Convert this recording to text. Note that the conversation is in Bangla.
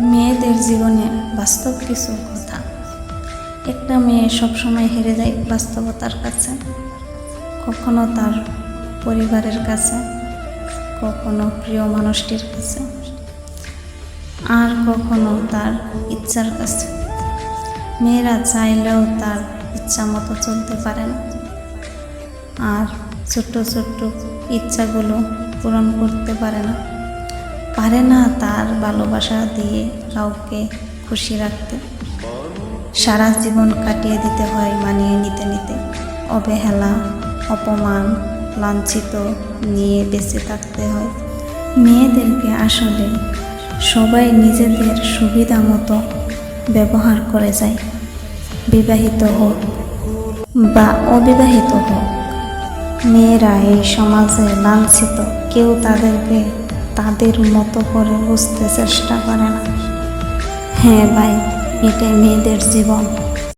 মেয়েদের জীবনে বাস্তব কিছু কথা। একটা মেয়ে সবসময় হেরে যায় বাস্তবতার কাছে, কখনো তার পরিবারের কাছে, কখনো প্রিয় মানুষটির কাছে, আর কখনো তার ইচ্ছার কাছে। মেয়েরা চাইলেও তার ইচ্ছা মতো চলতে পারে না। আর ছোট্ট ছোট্ট ইচ্ছাগুলো পূরণ করতে পারে না। পারে না তার ভালোবাসা দিয়ে কাউকে খুশি রাখতে। সারা জীবন কাটিয়ে দিতে হয়, মানিয়ে নিতে নিতে। অবহেলা, অপমান, লাঞ্ছিত নিয়ে বেঁচে থাকতে হয়। মেয়েদেরকে আসলে সবাই নিজেদের সুবিধা মতো ব্যবহার করে যায়। বিবাহিত হোক বা অবিবাহিত হোক, মেয়েরা এই সমাজে লাঞ্ছিত। কেউ তাদেরকে তাদের মতো করে বুঝতে চেষ্টা করে না। হ্যাঁ ভাই এটাই মেয়েদের জীবন।